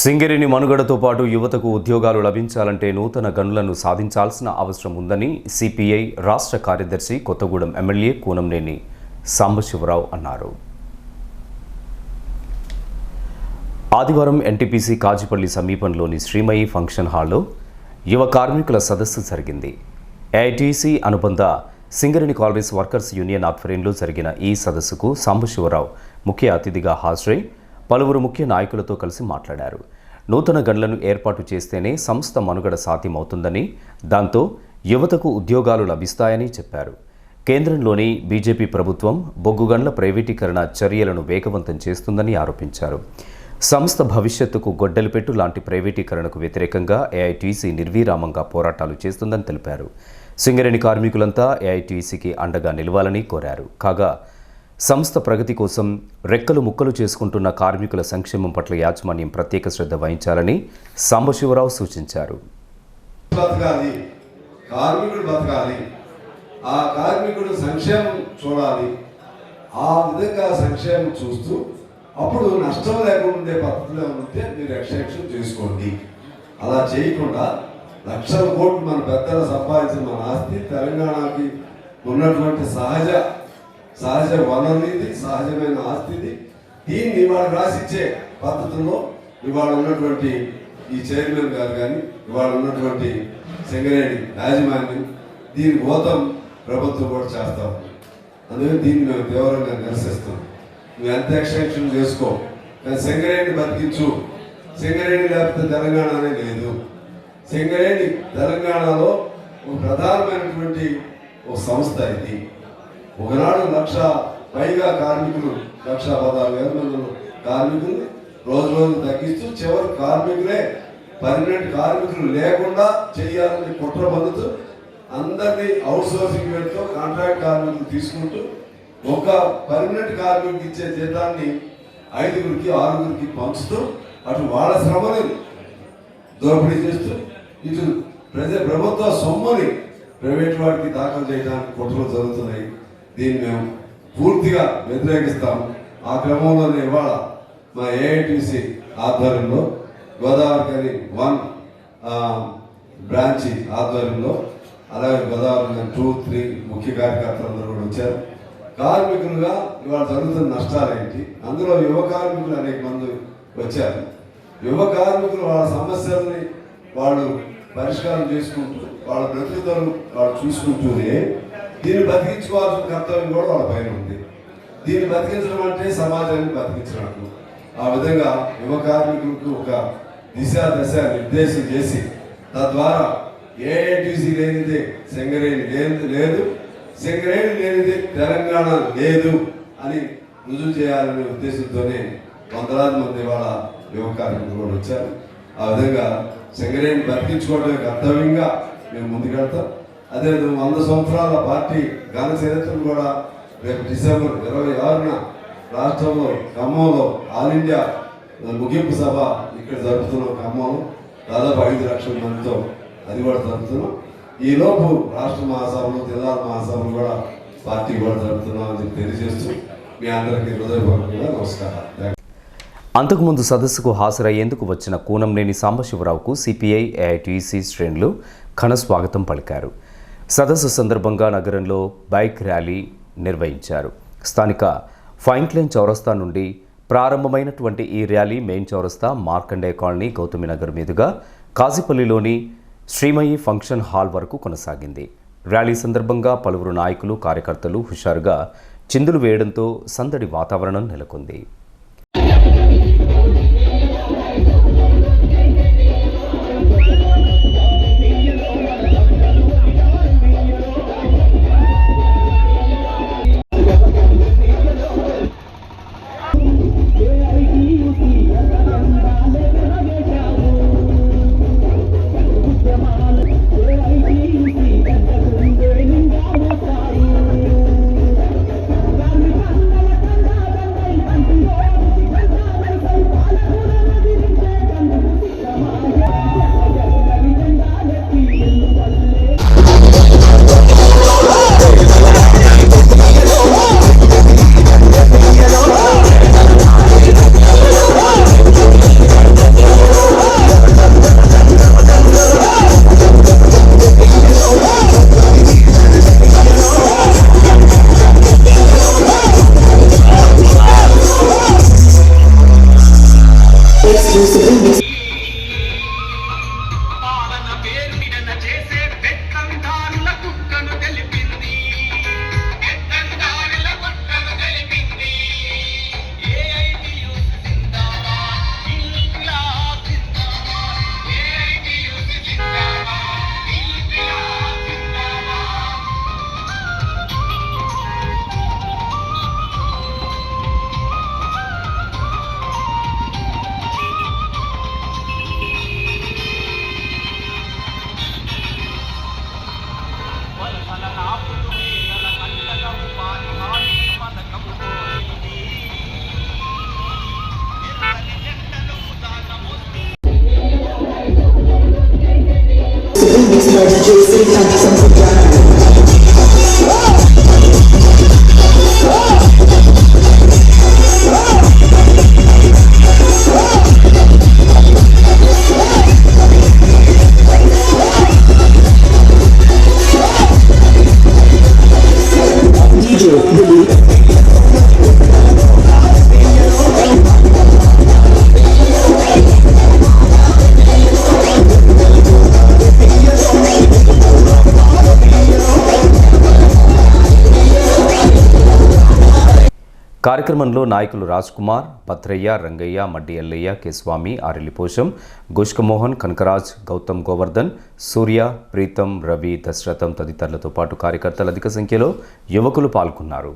సింగరేణి మనుగడతో పాటు యువతకు ఉద్యోగాలు లభించాలంటే నూతన గనులను సాధించాల్సిన అవసరం ఉందని సిపిఐ రాష్ట్ర కార్యదర్శి కొత్తగూడెం ఎమ్మెల్యే కూనంనేని సాంబశివరావు అన్నారు. ఆదివారం ఎన్టీపీసీ కాజిపల్లి సమీపంలోని శ్రీమయి ఫంక్షన్ హాల్లో యువ కార్మికుల సదస్సు జరిగింది. ఏఐటీసీ అనుబంధ సింగరేణి కాలనీస్ వర్కర్స్ యూనియన్ ఆధ్వర్యంలో జరిగిన ఈ సదస్సుకు సాంబశివరావు ముఖ్య అతిథిగా హాజరై పలువురు ముఖ్య నాయకులతో కలిసి మాట్లాడారు. నూతన గనులను ఏర్పాటు చేస్తేనే సంస్థ మనుగడ సాధ్యమవుతుందని దాంతో యువతకు ఉద్యోగాలు లభిస్తాయని చెప్పారు. కేంద్రంలోని బీజేపీ ప్రభుత్వం బొగ్గు గనుల ప్రైవేటీకరణ చర్యలను వేగవంతం చేస్తుందని ఆరోపించారు. సంస్థ భవిష్యత్తుకు గొడ్డలిపెట్టు లాంటి ప్రైవేటీకరణకు వ్యతిరేకంగా ఏఐటీసీ నిర్వీరామంగా పోరాటాలు చేస్తుందని తెలిపారు. సింగరేణి కార్మికులంతా ఏఐటీసీకి అండగా నిలవాలని కోరారు. కాగా సంస్థ ప్రగతి కోసం రెక్కలు ముక్కలు చేసుకుంటున్న కార్మికుల సంక్షేమం పట్ల యాజమాన్యం ప్రత్యేక శ్రద్ధ వహించాలని సాంబశివరావు సూచించారు. బతకాలి. కార్మికుడు బతకాలి. ఆ కార్మికుడు సంక్షేమం చూడాలి. ఆ విధంగా సంక్షేమం చూస్తూ అప్పుడు నష్టం లేకుండా పద్ధతిలో ఉంటే మీరు ఎక్స్టెన్షన్ చేసుకోండి. అలా చేయకుండా లక్షల కోట్లు మన పెద్దలు సంపాదించిన మన ఆస్తి తెలంగాణకి ఉన్నటువంటి సహజ సహజ వనం ఇది సహజమైన ఆస్తి ఇది దీన్ని ఇవాళ రాసిచ్చే పద్ధతుల్లో ఇవాళ ఉన్నటువంటి ఈ చైర్మన్ గారు కానీ ఇవాళ ఉన్నటువంటి సింగరేణి యాజమాన్యం దీని గోతం ప్రభుత్వం కూడా చేస్తా ఉంది. అందుకని దీన్ని మేము తీవ్రంగా నిరసిస్తాం నువ్వు ఎంత ఎక్స్టెన్షన్ చేసుకో. కానీ సింగరేణి బతికించు. సింగరేణి లేకపోతే తెలంగాణ అనేది లేదు. సింగరేణి తెలంగాణలో ఒక ప్రధానమైనటువంటి ఒక సంస్థ ఇది. ఒకనాడు లక్ష పైగా కార్మికులు లక్ష పదహారు వేల మంది కార్మికులు రోజు రోజు తగ్గిస్తూ చివరి కార్మికులే పర్మనెంట్ కార్మికులు లేకుండా చేయాలని కుట్ర పద్ధతు అందరినీ అవుట్ సోర్సింగ్ పెడుతూ కాంట్రాక్ట్ కార్మికులు తీసుకుంటూ ఒక పర్మనెంట్ కార్మికుడికి ఇచ్చే జీతాన్ని ఐదుగురికి ఆరుగురికి పంచుతూ అటు వాళ్ళ శ్రమని దోపిడీ చేస్తూ ఇటు ప్రజ ప్రభుత్వ సొమ్ముని ప్రైవేట్ వాడికి దాఖలు చేయడానికి కుట్రలు జరుగుతున్నాయి. దీన్ని మేము పూర్తిగా వ్యతిరేకిస్తాము ఆ క్రమంలోనే ఇవాళ మా ఏఐటిసి ఆధ్వర్యంలో గోదావరి కని వన్ బ్రాంచి ఆధ్వర్యంలో అలాగే గోదావరి కని టూ త్రీ ముఖ్య కార్యకర్తలందరూ కూడా వచ్చారు. కార్మికులుగా ఇవాళ జరుగుతున్న నష్టాలు ఏంటి అందులో యువ కార్మికులు అనేక మంది వచ్చారు. యువ కార్మికులు వాళ్ళ సమస్యల్ని వాళ్ళు పరిష్కారం చేసుకుంటూ వాళ్ళ బ్రతుకుదలు వాళ్ళు చూసుకుంటూనే దీన్ని బతికించుకోవాల్సిన కర్తవ్యం కూడా వాళ్ళ పైన ఉంది. దీన్ని బతికించడం అంటే సమాజాన్ని బతికించడం ఆ విధంగా యువ కార్మికులకు ఒక దిశ దశ నిర్దేశం చేసి తద్వారా ఏఐటీసీ లేనిదే సింగరేణి లేనిది లేదు. సింగరేణి లేనిది తెలంగాణ లేదు అని రుజువు చేయాలనే ఉద్దేశంతోనే వందలాది మంది వాళ్ళ యువ కార్మికులు కూడా వచ్చారు. ఆ విధంగా సింగరేణి బతికించుకోవడమే కర్తవ్యంగా మేము ముందుకెళ్తాం. అదే వంద సంవత్సరాల పార్టీ ఘన చరిత్రను కూడా రేపు డిసెంబర్ ఇరవై ఆరున రాష్ట్రంలో ఖమ్మంలో ఆల్ ఇండియా ముగింపు సభ ఇక్కడ జరుపుతున్నాం ఖమ్మం దాదాపు ఐదు లక్షల మందితో అది కూడా జరుపుతున్నాం ఈలోపు రాష్ట్ర మహాసభలు జిల్లాల మహాసభలు కూడా పార్టీ కూడా జరుపుతున్నాం అని చెప్పి తెలియజేస్తూ మీ అందరికీ హృదయపూర్వకంగా నమస్కారం అంతకుముందు సదస్సుకు హాజరయ్యేందుకు వచ్చిన కూనంనేని సాంబశివరావుకు సిపిఐ ఏఐటీసీ శ్రేణులు ఘన స్వాగతం పలికారు. సదస్సు సందర్భంగా నగరంలో బైక్ ర్యాలీ నిర్వహించారు. స్థానిక ఫైన్క్లైన్ చౌరస్తా నుండి ప్రారంభమైనటువంటి ఈ ర్యాలీ మెయిన్ చౌరస్తా మార్కండే కాలనీ గౌతమి నగర్ మీదుగా కాజీపల్లిలోని శ్రీమయి ఫంక్షన్ హాల్ వరకు కొనసాగింది. ర్యాలీ సందర్భంగా పలువురు నాయకులు కార్యకర్తలు హుషారుగా చిందులు వేయడంతో సందడి వాతావరణం నెలకొంది. remix by so Satan, Sons of Jack. కార్యక్రమంలో నాయకులు రాజ్ కుమార్ భద్రయ్య రంగయ్య మడ్డి ఎల్లయ్య కేస్వామి స్వామి గుష్కమోహన్ కనకరాజ్ గౌతమ్ గోవర్ధన్ సూర్య ప్రీతం రవి దశరథం తదితరులతో పాటు కార్యకర్తలు అధిక సంఖ్యలో యువకులు పాల్గొన్నారు.